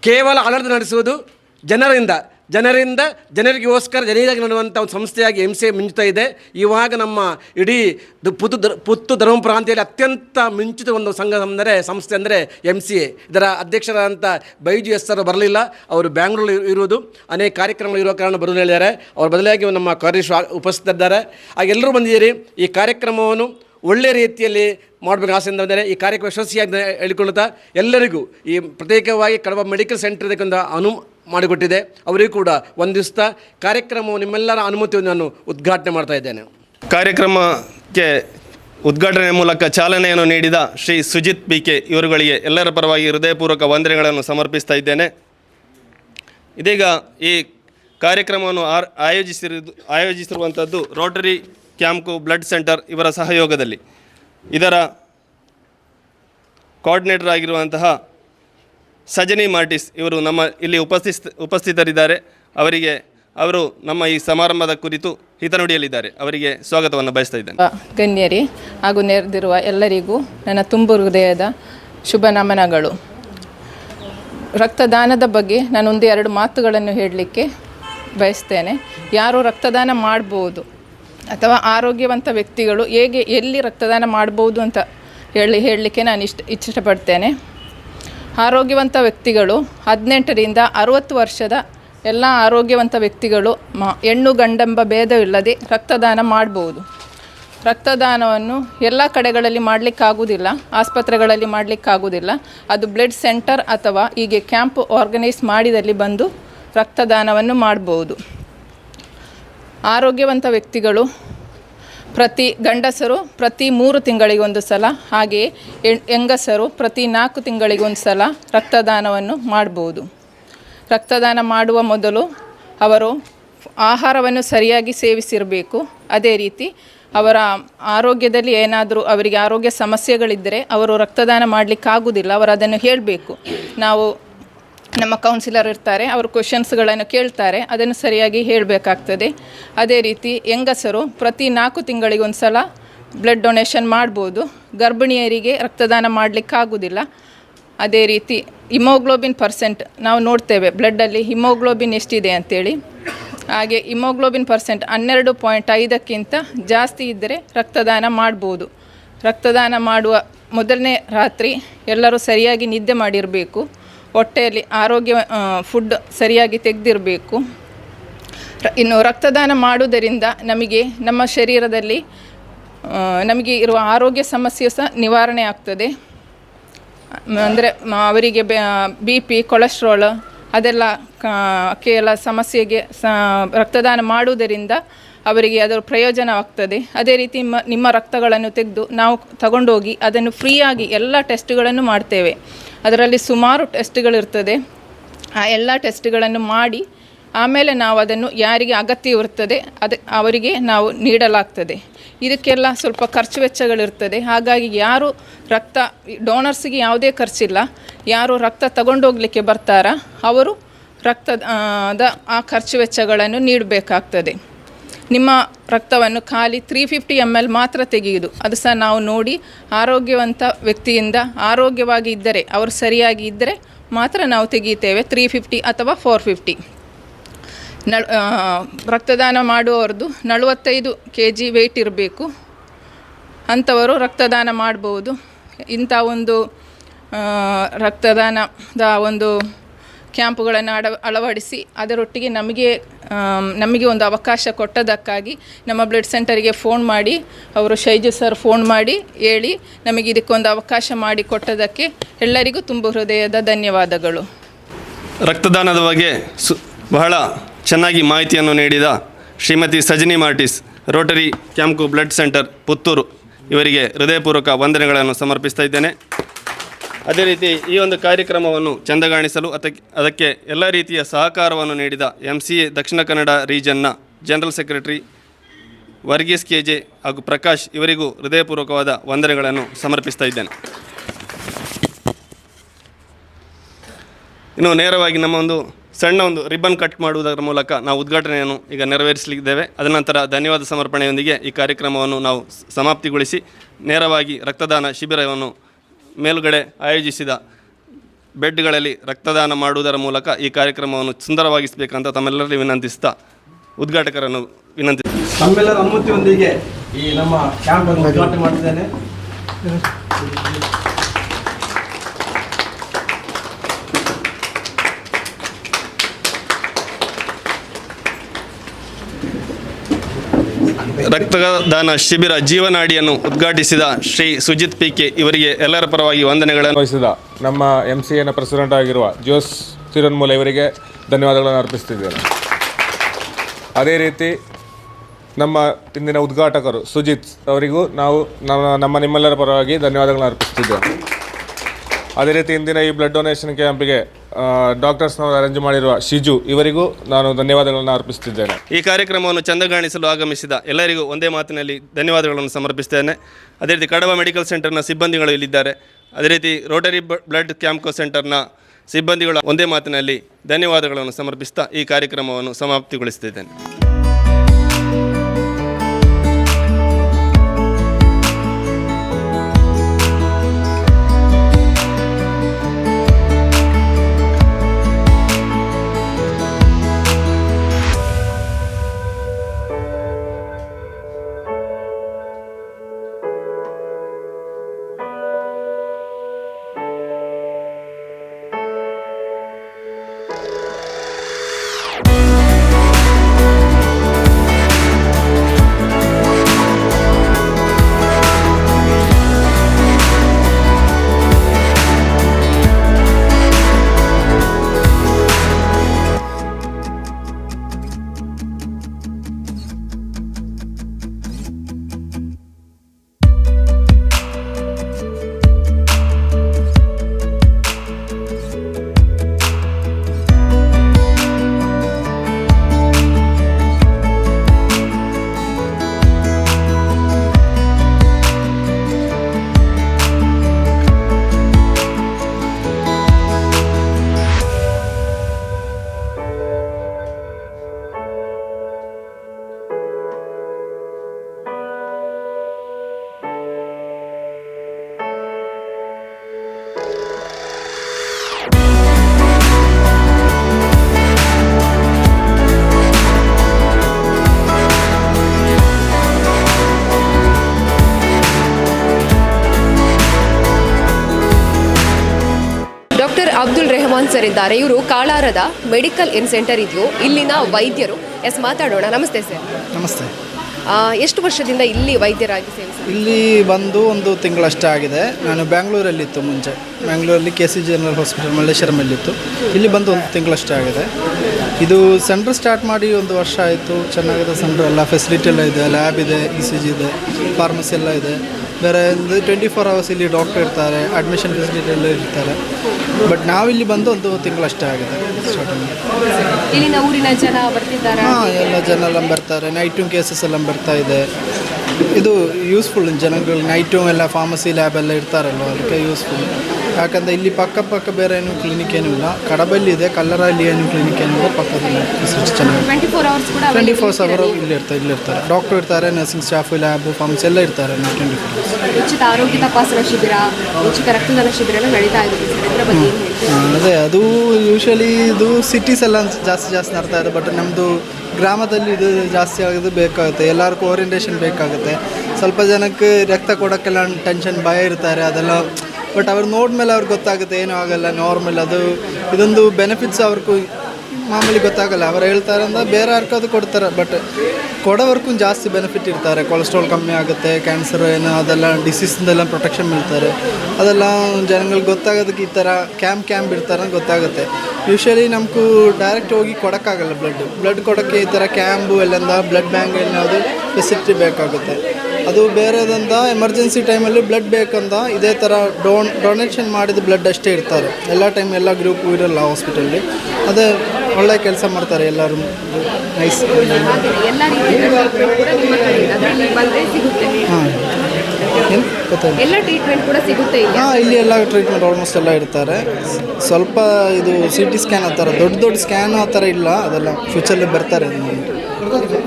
ಕೇವಲ ಆಡಳಿತ ನಡೆಸುವುದು ಜನರಿಂದ. ಜನರಿಂದ, ಜನರಿಗೋಸ್ಕರ, ಜನರಿಗಾಗಿ ನೋಡುವಂಥ ಒಂದು ಸಂಸ್ಥೆಯಾಗಿ ಎಂ ಸಿ ಎ ಮಿಂಚುತ್ತಾ ಇದೆ. ಇವಾಗ ನಮ್ಮ ಇಡೀ ದು- ಪುತ್ತು ಪುತ್ತು ಧರ್ಮ ಪ್ರಾಂತ್ಯದಲ್ಲಿ ಅತ್ಯಂತ ಮಿಂಚಿದ ಒಂದು ಸಂಘ ಅಂದರೆ ಸಂಸ್ಥೆ ಅಂದರೆ ಎಂ ಸಿ ಎ ಇದರ ಅಧ್ಯಕ್ಷರಾದಂಥ ಬೈಜು ಎಸ್ ಸರ್ ಬರಲಿಲ್ಲ. ಅವರು ಬ್ಯಾಂಗ್ಳೂರಲ್ಲಿ ಇರುವುದು. ಅನೇಕ ಕಾರ್ಯಕ್ರಮಗಳು ಇರುವ ಕಾರಣ ಬರಲು ಹೇಳಿದ್ದಾರೆ. ಅವ್ರ ಬದಲಾಗಿ ನಮ್ಮ ಕಾರ್ಯಶ್ವ ಉಪಸ್ಥಿತರಿದ್ದಾರೆ ಹಾಗೆಲ್ಲರೂ ಬಂದಿದ್ದೀರಿ. ಈ ಕಾರ್ಯಕ್ರಮವನ್ನು ಒಳ್ಳೆಯ ರೀತಿಯಲ್ಲಿ ಮಾಡಬೇಕು ಆಸೆಯಿಂದ ಅಂದರೆ ಈ ಕಾರ್ಯಕ್ರಮ ಯಶಸ್ವಿಯಾಗಿ ಹೇಳಿಕೊಳ್ಳುತ್ತಾ ಎಲ್ಲರಿಗೂ ಈ ಪ್ರತ್ಯೇಕವಾಗಿ ಕಡಬ ಮೆಡಿಕಲ್ ಸೆಂಟರ್ದಕ್ಕೊಂದು ಅನು ಮಾಡಿಕೊಟ್ಟಿದೆ. ಅವರಿಗೂ ಕೂಡ ವಂದಿಸ್ತಾ ಕಾರ್ಯಕ್ರಮವು ನಿಮ್ಮೆಲ್ಲರ ಅನುಮತಿಯನ್ನು ನಾನು ಉದ್ಘಾಟನೆ ಮಾಡ್ತಾ ಇದ್ದೇನೆ. ಕಾರ್ಯಕ್ರಮಕ್ಕೆ ಉದ್ಘಾಟನೆ ಮೂಲಕ ಚಾಲನೆಯನ್ನು ನೀಡಿದ ಶ್ರೀ ಸುಜಿತ್ ಪಿ ಕೆ ಇವರುಗಳಿಗೆ ಎಲ್ಲರ ಪರವಾಗಿ ಹೃದಯಪೂರ್ವಕ ವಂದನೆಗಳನ್ನು ಸಮರ್ಪಿಸ್ತಾ ಇದ್ದೇನೆ. ಇದೀಗ ಈ ಕಾರ್ಯಕ್ರಮವನ್ನು ಆರ್ ಆಯೋಜಿಸಿರುವುದು ಆಯೋಜಿಸಿರುವಂಥದ್ದು ರೋಟರಿ ಕ್ಯಾಂಪು ಬ್ಲಡ್ ಸೆಂಟರ್ ಇವರ ಸಹಯೋಗದಲ್ಲಿ. ಇದರ ಕೋಆರ್ಡಿನೇಟರ್ ಆಗಿರುವಂತಹ ಸಜನಿ ಮಾರ್ಟಿಸ್ ಇವರು ನಮ್ಮ ಇಲ್ಲಿ ಉಪಸ್ಥಿತ, ಉಪಸ್ಥಿತರಿದ್ದಾರೆ. ಅವರಿಗೆ, ಅವರು ನಮ್ಮ ಈ ಸಮಾರಂಭದ ಕುರಿತು ಹಿತನುಡಿಯಲಿದ್ದಾರೆ ಅವರಿಗೆ ಸ್ವಾಗತವನ್ನು ಬಯಸ್ತಾ ಇದ್ದೇನೆ. ಗಣ್ಯರಿ ಹಾಗೂ ನೆರೆದಿರುವ ಎಲ್ಲರಿಗೂ ನನ್ನ ತುಂಬು ಹೃದಯದ ಶುಭ ನಮನಗಳು. ರಕ್ತದಾನದ ಬಗ್ಗೆ ನಾನೊಂದು ಎರಡು ಮಾತುಗಳನ್ನು ಹೇಳಲಿಕ್ಕೆ ಬಯಸ್ತೇನೆ. ಯಾರು ರಕ್ತದಾನ ಮಾಡ್ಬೋದು ಅಥವಾ ಆರೋಗ್ಯವಂತ ವ್ಯಕ್ತಿಗಳು ಹೇಗೆ, ಎಲ್ಲಿ ರಕ್ತದಾನ ಮಾಡ್ಬೋದು ಅಂತ ಹೇಳಿ, ಹೇಳಲಿಕ್ಕೆ ನಾನು ಇಷ್ಟ ಇಷ್ಟಪಡ್ತೇನೆ ಆರೋಗ್ಯವಂತ ವ್ಯಕ್ತಿಗಳು ಹದಿನೆಂಟರಿಂದ ಅರುವತ್ತು ವರ್ಷದ ಎಲ್ಲ ಆರೋಗ್ಯವಂತ ವ್ಯಕ್ತಿಗಳು ಮ, ಹೆಣ್ಣು ಗಂಡೆಂಬ ಭೇದವಿಲ್ಲದೆ ರಕ್ತದಾನ ಮಾಡಬಹುದು ರಕ್ತದಾನವನ್ನು ಎಲ್ಲ ಕಡೆಗಳಲ್ಲಿ ಮಾಡಲಿಕ್ಕಾಗುವುದಿಲ್ಲ, ಆಸ್ಪತ್ರೆಗಳಲ್ಲಿ ಮಾಡಲಿಕ್ಕಾಗುವುದಿಲ್ಲ. ಅದು ಬ್ಲಡ್ ಸೆಂಟರ್ ಅಥವಾ ಹೀಗೆ ಕ್ಯಾಂಪ್ ಆರ್ಗನೈಸ್ ಮಾಡಿದಲ್ಲಿ ಬಂದು ರಕ್ತದಾನವನ್ನು ಮಾಡಬಹುದು ಆರೋಗ್ಯವಂತ ವ್ಯಕ್ತಿಗಳು ಪ್ರತಿ ಗಂಡಸರು ಪ್ರತಿ ಮೂರು ತಿಂಗಳಿಗೊಂದು ಸಲ ಹಾಗೆಯೇ ಹೆಂಗಸರು ಪ್ರತಿ ನಾಲ್ಕು ತಿಂಗಳಿಗೊಂದು ಸಲ ರಕ್ತದಾನವನ್ನು ಮಾಡಬಹುದು ರಕ್ತದಾನ ಮಾಡುವ ಮೊದಲು ಅವರು ಆಹಾರವನ್ನು ಸರಿಯಾಗಿ ಸೇವಿಸಿರಬೇಕು. ಅದೇ ರೀತಿ ಅವರ ಆರೋಗ್ಯದಲ್ಲಿ ಏನಾದರೂ ಅವರಿಗೆ ಆರೋಗ್ಯ ಸಮಸ್ಯೆಗಳಿದ್ದರೆ ಅವರು ರಕ್ತದಾನ ಮಾಡಲಿಕ್ಕಾಗುವುದಿಲ್ಲ ಅವರು ಅದನ್ನು ಹೇಳಬೇಕು. ನಾವು ನಮ್ಮ ಕೌನ್ಸಿಲರ್ ಇರ್ತಾರೆ, ಅವರು ಕ್ವಶನ್ಸ್ಗಳನ್ನು ಕೇಳ್ತಾರೆ, ಅದನ್ನು ಸರಿಯಾಗಿ ಹೇಳಬೇಕಾಗ್ತದೆ. ಅದೇ ರೀತಿ ಹೆಂಗಸರು ಪ್ರತಿ ನಾಲ್ಕು ತಿಂಗಳಿಗೊಂದು ಸಲ ಬ್ಲಡ್ ಡೊನೇಷನ್ ಮಾಡ್ಬೋದು. ಗರ್ಭಿಣಿಯರಿಗೆ ರಕ್ತದಾನ ಮಾಡಲಿಕ್ಕಾಗೋದಿಲ್ಲ. ಅದೇ ರೀತಿ ಹಿಮೋಗ್ಲೋಬಿನ್ ಪರ್ಸೆಂಟ್ ನಾವು ನೋಡ್ತೇವೆ ಬ್ಲಡ್ಡಲ್ಲಿ ಹಿಮೋಗ್ಲೋಬಿನ್ ಎಷ್ಟಿದೆ ಅಂತೇಳಿ. ಹಾಗೆ ಹಿಮೋಗ್ಲೋಬಿನ್ ಪರ್ಸೆಂಟ್ ಹನ್ನೆರಡು ಪಾಯಿಂಟ್ ಐದಕ್ಕಿಂತ ಜಾಸ್ತಿ ಇದ್ದರೆ ರಕ್ತದಾನ ಮಾಡ್ಬೋದು. ರಕ್ತದಾನ ಮಾಡುವ ಮೊದಲನೇ ರಾತ್ರಿ ಎಲ್ಲರೂ ಸರಿಯಾಗಿ ನಿದ್ದೆ ಮಾಡಿರಬೇಕು. ಹೊಟ್ಟೆಯಲ್ಲಿ ಆರೋಗ್ಯ ಫುಡ್ ಸರಿಯಾಗಿ ತೆಗೆದಿರಬೇಕು. ಇನ್ನು ರಕ್ತದಾನ ಮಾಡುವುದರಿಂದ ನಮಗೆ, ನಮ್ಮ ಶರೀರದಲ್ಲಿ ನಮಗೆ ಇರುವ ಆರೋಗ್ಯ ಸಮಸ್ಯೆ ಸಹ ನಿವಾರಣೆ ಆಗ್ತದೆ. ಅಂದರೆ ಅವರಿಗೆ ಬಿ ಪಿ ಕೊಲೆಸ್ಟ್ರಾಲ್ ಅದೆಲ್ಲ ಕೆಲ ಸಮಸ್ಯೆಗೆ ಸ, ರಕ್ತದಾನ ಮಾಡುವುದರಿಂದ ಅವರಿಗೆ ಅದರ ಪ್ರಯೋಜನವಾಗ್ತದೆ ಅದೇ ರೀತಿ ಮ, ನಿಮ್ಮ ರಕ್ತಗಳನ್ನು ತೆಗೆದು ನಾವು ತಗೊಂಡೋಗಿ ಅದನ್ನು ಫ್ರೀಯಾಗಿ ಎಲ್ಲ ಟೆಸ್ಟ್ಗಳನ್ನು ಮಾಡ್ತೇವೆ. ಅದರಲ್ಲಿ ಸುಮಾರು ಟೆಸ್ಟ್ಗಳಿರ್ತದೆ. ಆ ಎಲ್ಲ ಟೆಸ್ಟ್ಗಳನ್ನು ಮಾಡಿ ಆಮೇಲೆ ನಾವು ಅದನ್ನು ಯಾರಿಗೆ ಅಗತ್ಯವಿರ್ತದೆ ಅದು ಅವರಿಗೆ ನಾವು ನೀಡಲಾಗ್ತದೆ. ಇದಕ್ಕೆಲ್ಲ ಸ್ವಲ್ಪ ಖರ್ಚು ವೆಚ್ಚಗಳಿರ್ತದೆ. ಹಾಗಾಗಿ ಯಾರು ರಕ್ತ ಡೋನರ್ಸ್ಗೆ ಯಾವುದೇ ಖರ್ಚಿಲ್ಲ. ಯಾರು ರಕ್ತ ತಗೊಂಡೋಗ್ಲಿಕ್ಕೆ ಬರ್ತಾರ ಅವರು ರಕ್ತದ ಆ, ಖರ್ಚು ವೆಚ್ಚಗಳನ್ನು ನೀಡಬೇಕಾಗ್ತದೆ. ನಿಮ್ಮ ರಕ್ತವನ್ನು ಖಾಲಿ ತ್ರೀ ಫಿಫ್ಟಿ ಎಂ ಎಲ್ ಮಾತ್ರ ತೆಗೆಯುವುದು. ಅದು ಸಹ ನಾವು ನೋಡಿ ಆರೋಗ್ಯವಂತ ವ್ಯಕ್ತಿಯಿಂದ ಆರೋಗ್ಯವಾಗಿ ಇದ್ದರೆ, ಅವರು ಸರಿಯಾಗಿ ಇದ್ದರೆ ಮಾತ್ರ ನಾವು ತೆಗೆಯುತ್ತೇವೆ ತ್ರೀ ಫಿಫ್ಟಿ ಅಥವಾ ಫೋರ್ ಫಿಫ್ಟಿ ನಳ ರಕ್ತದಾನ ಮಾಡುವವ್ರದ್ದು ನಲವತ್ತೈದು ಕೆ ಜಿ ವೆಯ್ಟ್ ಇರಬೇಕು. ಅಂಥವರು ರಕ್ತದಾನ ಮಾಡ್ಬೋದು. ಇಂಥ ಒಂದು ರಕ್ತದಾನದ ಒಂದು ಕ್ಯಾಂಪುಗಳನ್ನು ಅಡ ಅಳವಡಿಸಿ ಅದರೊಟ್ಟಿಗೆ ನಮಗೆ ನಮಗೆ ಒಂದು ಅವಕಾಶ ಕೊಟ್ಟದಕ್ಕಾಗಿ ನಮ್ಮ ಬ್ಲಡ್ ಸೆಂಟರಿಗೆ ಫೋನ್ ಮಾಡಿ, ಅವರು ಶೈಜು ಸರ್ ಫೋನ್ ಮಾಡಿ, ಹೇಳಿ ನಮಗೆ ಇದಕ್ಕೊಂದು ಅವಕಾಶ ಮಾಡಿ ಕೊಟ್ಟದಕ್ಕೆ ಎಲ್ಲರಿಗೂ ತುಂಬ ಹೃದಯದ ಧನ್ಯವಾದಗಳು. ರಕ್ತದಾನದ ಬಗ್ಗೆ ಸು, ಬಹಳ ಚೆನ್ನಾಗಿ ಮಾಹಿತಿಯನ್ನು ನೀಡಿದ Shrimati Sajani Martis, Rotary Campco blood centre Puttur. ಇವರಿಗೆ ಹೃದಯಪೂರ್ವಕ ವಂದನೆಗಳನ್ನು ಸಮರ್ಪಿಸ್ತಾ ಅದೇ ರೀತಿ ಈ ಒಂದು ಕಾರ್ಯಕ್ರಮವನ್ನು ಚಂದಗಾಣಿಸಲು ಅದಕ್ಕೆ ಅದಕ್ಕೆ ಎಲ್ಲ ರೀತಿಯ ಸಹಕಾರವನ್ನು ನೀಡಿದ M C A Dakshina Kannada ರೀಜನ್ನ general secretary Varghese K J ಹಾಗೂ ಪ್ರಕಾಶ್ ಇವರಿಗೂ ಹೃದಯಪೂರ್ವಕವಾದ ವಂದನೆಗಳನ್ನು ಸಮರ್ಪಿಸ್ತಾ ಇದ್ದೇನೆ. ಇನ್ನು ನೇರವಾಗಿ ನಮ್ಮ ಒಂದು ಸಣ್ಣ ಒಂದು ರಿಬ್ಬನ್ ಕಟ್ ಮಾಡುವುದರ ಮೂಲಕ ನಾವು ಉದ್ಘಾಟನೆಯನ್ನು ಈಗ ನೆರವೇರಿಸಲಿದ್ದೇವೆ. ಅದನಂತರ ಧನ್ಯವಾದ ಸಮರ್ಪಣೆಯೊಂದಿಗೆ ಈ ಕಾರ್ಯಕ್ರಮವನ್ನು ನಾವು ಸಮಾಪ್ತಿಗೊಳಿಸಿ ನೇರವಾಗಿ ರಕ್ತದಾನ ಶಿಬಿರವನ್ನು ಮೇಲುಗಡೆ ಆಯೋಜಿಸಿದ ಬೆಡ್ಗಳಲ್ಲಿ ರಕ್ತದಾನ ಮಾಡುವುದರ ಮೂಲಕ ಈ ಕಾರ್ಯಕ್ರಮವನ್ನು ಸುಂದರವಾಗಿಸಬೇಕಂತ ತಮ್ಮೆಲ್ಲರಲ್ಲಿ ವಿನಂತಿಸ್ತಾ ಉದ್ಘಾಟಕರನ್ನು ವಿನಂತಿ ತಮ್ಮೆಲ್ಲರ ಅನುಮತಿಯೊಂದಿಗೆ ಈ ನಮ್ಮ ಕ್ಯಾಂಪನ್ನು ಉದ್ಘಾಟನೆ ಮಾಡಿದ್ದೇನೆ. ರಕ್ತದಾನ ಶಿಬಿರ ಜೀವನಾಡಿಯನ್ನು ಉದ್ಘಾಟಿಸಿದ ಶ್ರೀ ಸುಜಿತ್ ಪಿ ಕೆ ಇವರಿಗೆ ಎಲ್ಲರ ಪರವಾಗಿ ವಂದನೆಗಳನ್ನು ವಹಿಸಿದ ನಮ್ಮ ಎಂ ಸಿ ಎನ ಪ್ರೆಸಿಡೆಂಟ್ ಆಗಿರುವ ಜೋಸ್ ತಿರುನ್ಮೂಲ ಇವರಿಗೆ ಧನ್ಯವಾದಗಳನ್ನು ಅರ್ಪಿಸ್ತಿದ್ದೇನೆ. ಅದೇ ರೀತಿ ನಮ್ಮ ಇಂದಿನ ಉದ್ಘಾಟಕರು ಸುಜಿತ್ ಅವರಿಗೂ ನಾವು ನಮ್ಮ ನಮ್ಮ ನಿಮ್ಮೆಲ್ಲರ ಪರವಾಗಿ ಧನ್ಯವಾದಗಳನ್ನು ಅರ್ಪಿಸುತ್ತಿದ್ದೇವೆ ಅದೇ ರೀತಿ ಇಂದಿನ ಈ ಬ್ಲಡ್ ಡೊನೇಷನ್ ಕ್ಯಾಂಪಿಗೆ ಡಾಕ್ಟರ್ಸ್ನವರು ಅರೇಂಜ್ ಮಾಡಿರುವ ಶಿಜು, ಇವರಿಗೂ ನಾನು ಧನ್ಯವಾದಗಳನ್ನು ಅರ್ಪಿಸುತ್ತಿದ್ದೇನೆ ಈ ಕಾರ್ಯಕ್ರಮವನ್ನು ಚಂದಗಾಣಿಸಲು ಆಗಮಿಸಿದ ಎಲ್ಲರಿಗೂ ಒಂದೇ ಮಾತಿನಲ್ಲಿ ಧನ್ಯವಾದಗಳನ್ನು ಸಮರ್ಪಿಸ್ತೇನೆ. ಅದೇ ರೀತಿ ಕಡವ ಮೆಡಿಕಲ್ ಸೆಂಟರ್ನ ಸಿಬ್ಬಂದಿಗಳು ಇಲ್ಲಿದ್ದಾರೆ. ಅದೇ ರೀತಿ ರೋಟರಿ ಬ್ಲಡ್ ಕ್ಯಾಂಪ್ಕೋ ಸೆಂಟರ್ನ ಸಿಬ್ಬಂದಿಗಳ ಒಂದೇ ಮಾತಿನಲ್ಲಿ ಧನ್ಯವಾದಗಳನ್ನು ಸಮರ್ಪಿಸ್ತಾ ಈ ಕಾರ್ಯಕ್ರಮವನ್ನು ಸಮಾಪ್ತಿಗೊಳಿಸುತ್ತಿದ್ದೇನೆ ಸರ್ ಇವರು ಕಾಳಾರದ ಮೆಡಿಕಲ್ ಇನ್ ಸೆಂಟರ್ ಇದೆಯೋ ಇಲ್ಲಿನ ವೈದ್ಯರು. ಎಸ್ ಮಾತಾಡೋಣ. ನಮಸ್ತೆ ಸರ್. ನಮಸ್ತೆ. ಆ, ಎಷ್ಟು ವರ್ಷದಿಂದ ಇಲ್ಲಿ ವೈದ್ಯರಾಗಿ ಸರ್ ಇಲ್ಲಿ ಬಂದು ಒಂದು ತಿಂಗಳಷ್ಟೇ ಆಗಿದೆ. ನಾನು ಬ್ಯಾಂಗ್ಳೂರಲ್ಲಿತ್ತು ಮುಂಚೆ. ಬ್ಯಾಂಗ್ಳೂರಲ್ಲಿ ಕೆ ಸಿ ಜನರಲ್ ಹಾಸ್ಪಿಟಲ್ ಮಲ್ಲೇಶ್ವರಮಲ್ಲಿತ್ತು ಇಲ್ಲಿ ಬಂದು ಒಂದು ತಿಂಗಳಷ್ಟೇ ಆಗಿದೆ. ಇದು ಸೆಂಟ್ರ್ ಸ್ಟಾರ್ಟ್ ಮಾಡಿ ಒಂದು ವರ್ಷ ಆಯಿತು. ಚೆನ್ನಾಗಿದೆ ಸೆಂಟ್ರ್ ಎಲ್ಲ. ಫೆಸಿಲಿಟಿ ಎಲ್ಲ ಇದೆ. ಲ್ಯಾಬ್ ಇದೆ ಇ ಸಿ ಜಿ ಇದೆ ಫಾರ್ಮಸಿ ಎಲ್ಲ ಇದೆ. ಬೇರೆ ಟ್ವೆಂಟಿ ಫೋರ್ ಅವರ್ಸ್ ಇಲ್ಲಿ ಡಾಕ್ಟರ್ ಇರ್ತಾರೆ ಅಡ್ಮಿಷನ್ ಫೆಸಿಲಿಟಿ ಎಲ್ಲ ಇರ್ತಾರೆ. ಬಟ್ ನಾವಿಲ್ಲಿ ಬಂದು ಒಂದು ತಿಂಗಳಷ್ಟೇ ಆಗಿದೆ ಸ್ಟಾರ್ಟಿಂಗ್ ಊರಿನ ಜನ ಬರ್ತಿದ್ದಾರೆ? ಹಾಂ ಎಲ್ಲ ಜನ ಎಲ್ಲ ಬರ್ತಾರೆ. ನೈಟು ಕೇಸಸ್ ಎಲ್ಲ ಬರ್ತಾ ಇದೆ. ಇದು ಯೂಸ್ಫುಲ್ ಜನಗಳು ನೈಟು ಎಲ್ಲ ಫಾರ್ಮಸಿ ಲ್ಯಾಬ್ ಎಲ್ಲ ಇರ್ತಾರಲ್ವ ಅದಕ್ಕೆ ಯೂಸ್ಫುಲ್ ಯಾಕಂದರೆ ಇಲ್ಲಿ ಪಕ್ಕ ಪಕ್ಕ ಬೇರೆ ಏನು ಕ್ಲಿನಿಕ್ ಏನೂ ಇಲ್ಲ. ಕಡಬಲ್ಲಿ ಇದೆ ಕಲ್ಲರಲ್ಲಿ ಏನು ಕ್ಲಿನಿಕ್ ಏನಿಲ್ಲ ಪಕ್ಕದಲ್ಲಿ twenty four hours twenty fours ಅವರು ಇಲ್ಲಿ ಇರ್ತಾರೆ. ಇಲ್ಲಿ ಇರ್ತಾರೆ. ಡಾಕ್ಟರ್ ಇರ್ತಾರೆ ನರ್ಸಿಂಗ್ ಸ್ಟಾಫ್ ಲ್ಯಾಬ್ ಫಾರ್ಮಸಿ ಎಲ್ಲ ಇರ್ತಾರೆ ಟ್ವೆಂಟಿ ಫೋರ್ ಅವರ್ಸ್ ಉಚಿತ ಆರೋಗ್ಯ ತಪಾಸಣಾ ಶಿಬಿರ ಉಚಿತ ರಕ್ತದಾನ ಶಿಬಿರ ಎಲ್ಲ ನಡೀತಾ ಇದೆ. ಏನು? ಅದೇ ಅದು ಯೂಶಲಿ ಇದು ಸಿಟೀಸ್ ಎಲ್ಲ ಜಾಸ್ತಿ ಜಾಸ್ತಿ ನಡ್ತಾ ಇದೆ ಬಟ್ ನಮ್ಮದು ಗ್ರಾಮದಲ್ಲಿ ಇದು ಜಾಸ್ತಿ ಆಗೋದು ಬೇಕಾಗುತ್ತೆ. ಎಲ್ಲರಿಗೂ ಓರಿಯೆಂಟೇಷನ್ ಬೇಕಾಗುತ್ತೆ. ಸ್ವಲ್ಪ ಜನಕ್ಕೆ ರಕ್ತ ಕೊಡೋಕ್ಕೆಲ್ಲ ಟೆನ್ಷನ್ ಭಯ ಇರ್ತಾರೆ, ಅದೆಲ್ಲ. ಬಟ್ ಅವ್ರು ನೋಡ್ಮೇಲೆ ಅವ್ರಿಗೆ ಗೊತ್ತಾಗುತ್ತೆ, ಏನೂ ಆಗಲ್ಲ ನಾರ್ಮಲ್ ಅದು. ಇದೊಂದು ಬೆನಿಫಿಟ್ಸ್ ಅವ್ರಿಗೂ ಮಾಮೂಲಿ ಗೊತ್ತಾಗಲ್ಲ. ಅವ್ರು ಹೇಳ್ತಾರೆ ಅಂದ್ರೆ ಬೇರೆ ಯಾರ್ಕಾದ್ರು ಕೊಡ್ತಾರೆ. ಬಟ್ ಕೊಡೋವರ್ಗೂ ಜಾಸ್ತಿ ಬೆನಿಫಿಟ್ ಇರ್ತಾರೆ. ಕೊಲೆಸ್ಟ್ರಾಲ್ ಕಮ್ಮಿ ಆಗುತ್ತೆ ಕ್ಯಾನ್ಸರ್ ಏನು ಅದೆಲ್ಲ ಡಿಸೀಸಿಂದೆಲ್ಲ ಪ್ರೊಟೆಕ್ಷನ್ ಬೀಳ್ತಾರೆ. ಅದೆಲ್ಲ ಜನಗಳಿಗೆ ಗೊತ್ತಾಗೋದಕ್ಕೆ ಈ ಥರ ಕ್ಯಾಂಪ್ ಕ್ಯಾಂಪ್ ಇರ್ತಾರೆ ಅಂತ ಗೊತ್ತಾಗುತ್ತೆ. ಯೂಶ್ವಲಿ ನಮಗೂ ಡೈರೆಕ್ಟ್ ಹೋಗಿ ಕೊಡೋಕ್ಕಾಗಲ್ಲ ಬ್ಲಡ್ ಬ್ಲಡ್ ಕೊಡೋಕ್ಕೆ ಈ ಥರ ಕ್ಯಾಂಪು ಎಲ್ಲಂದ ಬ್ಲಡ್ ಬ್ಯಾಂಕ್ ಏನಾದರೂ ಫೆಸಿಲಿಟಿ ಬೇಕಾಗುತ್ತೆ. ಅದು ಬೇರೆದಂದ ಎಮರ್ಜೆನ್ಸಿ ಟೈಮಲ್ಲಿ ಬ್ಲಡ್ ಬೇಕಂತ ಇದೇ ಥರ ಡೋನ್ ಡೊನೇಷನ್ ಮಾಡಿದ ಬ್ಲಡ್ ಅಷ್ಟೇ ಇರ್ತಾರೆ. ಎಲ್ಲ ಟೈಮ್ ಎಲ್ಲ ಗ್ರೂಪ್ ಇರಲ್ಲ ಹಾಸ್ಪಿಟಲಲ್ಲಿ ಅದೇ ಒಳ್ಳೆ ಕೆಲಸ ಮಾಡ್ತಾರೆ ಎಲ್ಲರೂ. ನೈಸ್ ಎಲ್ಲ ರೀತಿಯ ಎಲ್ಲ ಟ್ರೀಟ್ಮೆಂಟ್ ಕೂಡ ಸಿಗುತ್ತೆ ಇಲ್ಲಿ. ಹಾಂ ಇಲ್ಲಿ ಎಲ್ಲ ಟ್ರೀಟ್ಮೆಂಟ್ ಆಲ್ಮೋಸ್ಟ್ ಎಲ್ಲ ಇರ್ತಾರೆ ಸ್ವಲ್ಪ ಇದು ಸಿ ಟಿ ಸ್ಕ್ಯಾನ್ ಆ ಥರ ದೊಡ್ಡ ದೊಡ್ಡ ಸ್ಕ್ಯಾನ್ ಆ ಥರ ಇಲ್ಲ. ಅದೆಲ್ಲ ಫ್ಯೂಚರಲ್ಲಿ ಬರ್ತಾರೆ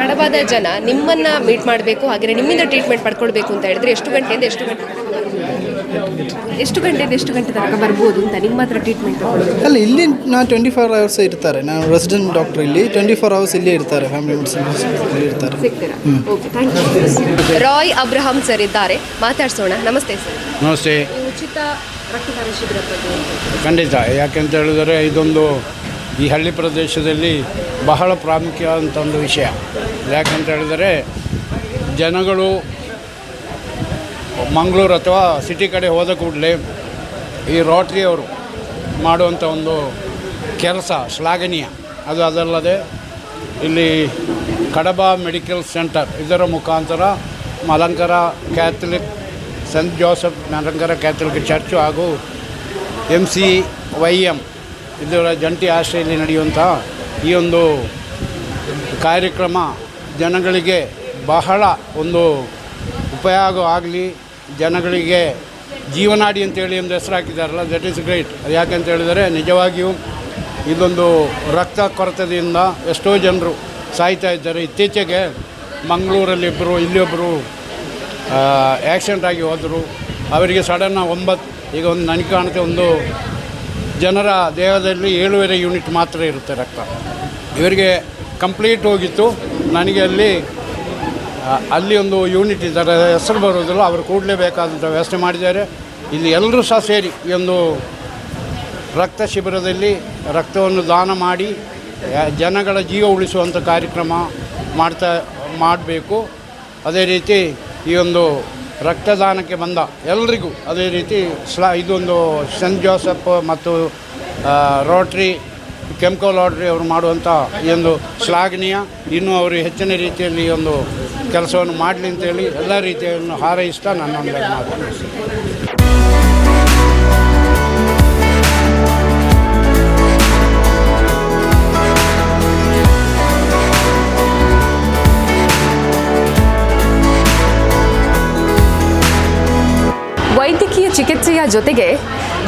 ಕಡಬಾದ ಜನ ನಿಮ್ಮನ್ನು ಮೀಟ್ ಮಾಡಬೇಕು ಹಾಗೆ ನಿಮ್ಮಿಂದ ಟ್ರೀಟ್ಮೆಂಟ್ ಪಡ್ಕೊಳ್ಬೇಕು ಅಂತ ಹೇಳಿದ್ರೆ ಎಷ್ಟು ಗಂಟೆಯಿಂದ ಎಷ್ಟು ಗಂಟೆ? ಎಷ್ಟು ಗಂಟೆಯಿಂದ ಎಷ್ಟು ಗಂಟೆ ತನಕ ಬರ್ಬೋದು ಅಂತ ನಿಮ್ಮ ಹತ್ರ ಟ್ರೀಟ್ಮೆಂಟ್ ಅಲ್ಲ ಇಲ್ಲಿ ನಾ ಟ್ವೆಂಟಿ ಫೋರ್ ಅವರ್ಸ್ ಇರ್ತಾರೆ. ನಾನು ರೆಸಿಡೆಂಟ್ ಡಾಕ್ಟರ್ ಇಲ್ಲಿ. ಟ್ವೆಂಟಿ ಫೋರ್ ಅವರ್ಸ್ ಇಲ್ಲೇ ಇರ್ತಾರೆ. ಫ್ಯಾಮಿಲಿ ಮೆಡಿಸಿನ್ ಇಲ್ಲಿ ಇರ್ತಾರೆ. ಸಿಗ್ತೀರಾ? Okay thank you Roy Abraham sir ಇದ್ದಾರೆ. ಮಾತಾಡ್ಸೋಣ. ನಮಸ್ತೆ ಸರ್. ನಮಸ್ತೆ. ಉಚಿತ ರಕ್ತದಾನ ಶಿಬಿರ ಬಗ್ಗೆ ಖಂಡಿತ. ಯಾಕೆಂತ ಹೇಳಿದರೆ ಇದೊಂದು ಈ ಹಳ್ಳಿ ಪ್ರದೇಶದಲ್ಲಿ ಬಹಳ ಪ್ರಾಮುಖ್ಯವಾದಂಥ ಒಂದು ವಿಷಯ. ಯಾಕಂತ ಹೇಳಿದರೆ ಜನಗಳು ಮಂಗಳೂರು ಅಥವಾ ಸಿಟಿ ಕಡೆ ಹೋದ ಕೂಡಲೇ ಈ ರೋಟ್ರಿ ಅವರು ಮಾಡುವಂಥ ಒಂದು ಕೆಲಸ, ಶ್ಲಾಘನೀಯ. ಅದು ಅದಲ್ಲದೆ ಇಲ್ಲಿ ಕಡಬ ಮೆಡಿಕಲ್ ಸೆಂಟರ್ ಇದರ ಮುಖಾಂತರ Malankara Catholic, saint Joseph Malankara Catholic church ಹಾಗೂ ಎಂ ಸಿ ವೈ ಎಂ ಇದರ ಜಂಟಿ ಆಶ್ರಯದಲ್ಲಿ ನಡೆಯುವಂಥ ಈ ಒಂದು ಕಾರ್ಯಕ್ರಮ ಜನಗಳಿಗೆ ಬಹಳ ಒಂದು ಉಪಯೋಗ ಆಗಲಿ ಜನಗಳಿಗೆ ಜೀವನಾಡಿ ಅಂತೇಳಿ ಒಂದು ಹೆಸರು ಹಾಕಿದ್ದಾರಲ್ಲ ದಟ್ ಈಸ್ ಗ್ರೇಟ್ ಅದು ಯಾಕೆಂತ ಹೇಳಿದರೆ, ನಿಜವಾಗಿಯೂ ಇದೊಂದು ರಕ್ತ ಕೊರತೆಯಿಂದ ಎಷ್ಟೋ ಜನರು ಸಾಯ್ತಾ ಇದ್ದಾರೆ. ಇತ್ತೀಚೆಗೆ ಮಂಗಳೂರಲ್ಲಿಬ್ಬರು ಇಲ್ಲಿಯೊಬ್ಬರು ಆ್ಯಕ್ಸಿಡೆಂಟ್ ಆಗಿ ಹೋದರು. ಅವರಿಗೆ ಸಡನ್ನ ಒಂಬತ್ತು, ಈಗ ಒಂದು ನನಗೆ ಕಾಣುತ್ತೆ ಒಂದು ಜನರ ದೇಹದಲ್ಲಿ ಏಳುವರೆ ಯೂನಿಟ್ ಮಾತ್ರ ಇರುತ್ತೆ ರಕ್ತ. ಇವರಿಗೆ ಕಂಪ್ಲೀಟ್ ಹೋಗಿತ್ತು. ನನಗೆ ಅಲ್ಲಿ ಅಲ್ಲಿ ಒಂದು ಯೂನಿಟ್ ಇದ್ದಾರೆ. ಹೆಸರು ಬರೋದಿಲ್ಲ ಅವರು ಕೂಡಲೇಬೇಕಾದಂಥ ವ್ಯವಸ್ಥೆ ಮಾಡಿದ್ದಾರೆ. ಇಲ್ಲಿ ಎಲ್ಲರೂ ಸಹ ಸೇರಿ ಈ ಒಂದು ರಕ್ತ ಶಿಬಿರದಲ್ಲಿ ರಕ್ತವನ್ನು ದಾನ ಮಾಡಿ ಜನಗಳ ಜೀವ ಉಳಿಸುವಂಥ ಕಾರ್ಯಕ್ರಮ ಮಾಡ್ತಾ, ಮಾಡಬೇಕು. ಅದೇ ರೀತಿ ಈ ಒಂದು ರಕ್ತದಾನಕ್ಕೆ ಬಂದ ಎಲ್ರಿಗೂ ಅದೇ ರೀತಿ ಸ್ಲಾ, ಇದೊಂದು ಸೆಂಟ್ ಜೋಸೆಫ್ ಮತ್ತು ರೋಟ್ರಿ ಕೆಂಕೋ ಲಾಟ್ರಿ ಅವರು ಮಾಡುವಂಥ ಒಂದು ಶ್ಲಾಘನೀಯ, ಇನ್ನೂ ಅವರು ಹೆಚ್ಚಿನ ರೀತಿಯಲ್ಲಿ ಒಂದು ಕೆಲಸವನ್ನು ಮಾಡಲಿ ಅಂತೇಳಿ ಎಲ್ಲ ರೀತಿಯನ್ನು ಹಾರೈಸ್ತಾ ನನ್ನ ಒಂದು ಮಾತು. ವೈದ್ಯಕೀಯ ಚಿಕಿತ್ಸೆಯ ಜೊತೆಗೆ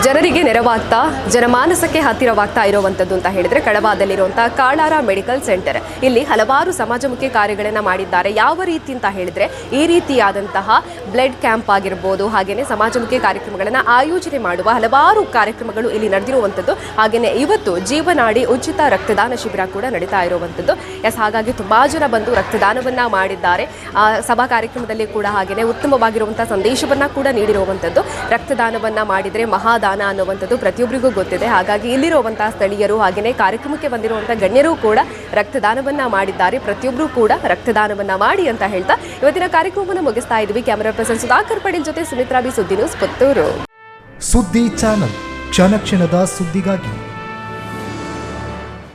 ಜನರಿಗೆ ನೆರವಾಗ್ತಾ ಜನಮಾನಸಕ್ಕೆ ಹತ್ತಿರವಾಗ್ತಾ ಇರುವಂಥದ್ದು ಅಂತ ಹೇಳಿದ್ರೆ ಕಡಬಾದಲ್ಲಿರುವಂತಹ ಕಾಳಾರ ಮೆಡಿಕಲ್ ಸೆಂಟರ್. ಇಲ್ಲಿ ಹಲವಾರು ಸಮಾಜಮುಖಿ ಕಾರ್ಯಗಳನ್ನು ಮಾಡಿದ್ದಾರೆ. ಯಾವ ರೀತಿ ಅಂತ ಹೇಳಿದ್ರೆ ಈ ರೀತಿಯಾದಂತಹ ಬ್ಲಡ್ ಕ್ಯಾಂಪ್ ಆಗಿರ್ಬೋದು ಹಾಗೆಯೇ ಸಮಾಜಮುಖಿ ಕಾರ್ಯಕ್ರಮಗಳನ್ನು ಆಯೋಜನೆ ಮಾಡುವ ಹಲವಾರು ಕಾರ್ಯಕ್ರಮಗಳು ಇಲ್ಲಿ ನಡೆದಿರುವಂಥದ್ದು. ಹಾಗೆಯೇ ಇವತ್ತು ಜೀವನಾಡಿ ಉಚಿತ ರಕ್ತದಾನ ಶಿಬಿರ ಕೂಡ ನಡೀತಾ ಇರುವಂಥದ್ದು. ಎಸ್ ಹಾಗಾಗಿ ತುಂಬಾ ಜನ ಬಂದು ರಕ್ತದಾನವನ್ನು ಮಾಡಿದ್ದಾರೆ. ಆ, ಸಭಾ ಕಾರ್ಯಕ್ರಮದಲ್ಲಿ ಕೂಡ ಹಾಗೆಯೇ ಉತ್ತಮವಾಗಿರುವಂಥ ಸಂದೇಶವನ್ನ ಕೂಡ ನೀಡಿರುವಂಥದ್ದು. ರಕ್ತದಾನವನ್ನು ಮಾಡಿದರೆ ಮಹಾದಾನ ಅನ್ನುವಂಥದ್ದು ಪ್ರತಿಯೊಬ್ಬರಿಗೂ ಗೊತ್ತಿದೆ. ಹಾಗಾಗಿ ಇಲ್ಲಿರುವಂತಹ ಸ್ಥಳೀಯರು ಹಾಗೆಯೇ ಕಾರ್ಯಕ್ರಮಕ್ಕೆ ಬಂದಿರುವಂತಹ ಗಣ್ಯರು ಕೂಡ ರಕ್ತದಾನವನ್ನ ಮಾಡಿದ್ದಾರೆ. ಪ್ರತಿಯೊಬ್ಬರು ಕೂಡ ರಕ್ತದಾನವನ್ನ ಮಾಡಿ ಅಂತ ಹೇಳ್ತಾ ಇವತ್ತಿನ ಕಾರ್ಯಕ್ರಮವನ್ನು ಮುಗಿಸ್ತಾ ಇದ್ವಿ. ಕ್ಯಾಮರಾ ಪರ್ಸನ್ ಸುಧಾಕರ್ ಪಡೀಲ್ ಜೊತೆ Sumitra B Suddi news Puttur. Suddi channel ಕ್ಷಣ ಕ್ಷಣದ ಸುದ್ದಿಗಾಗಿ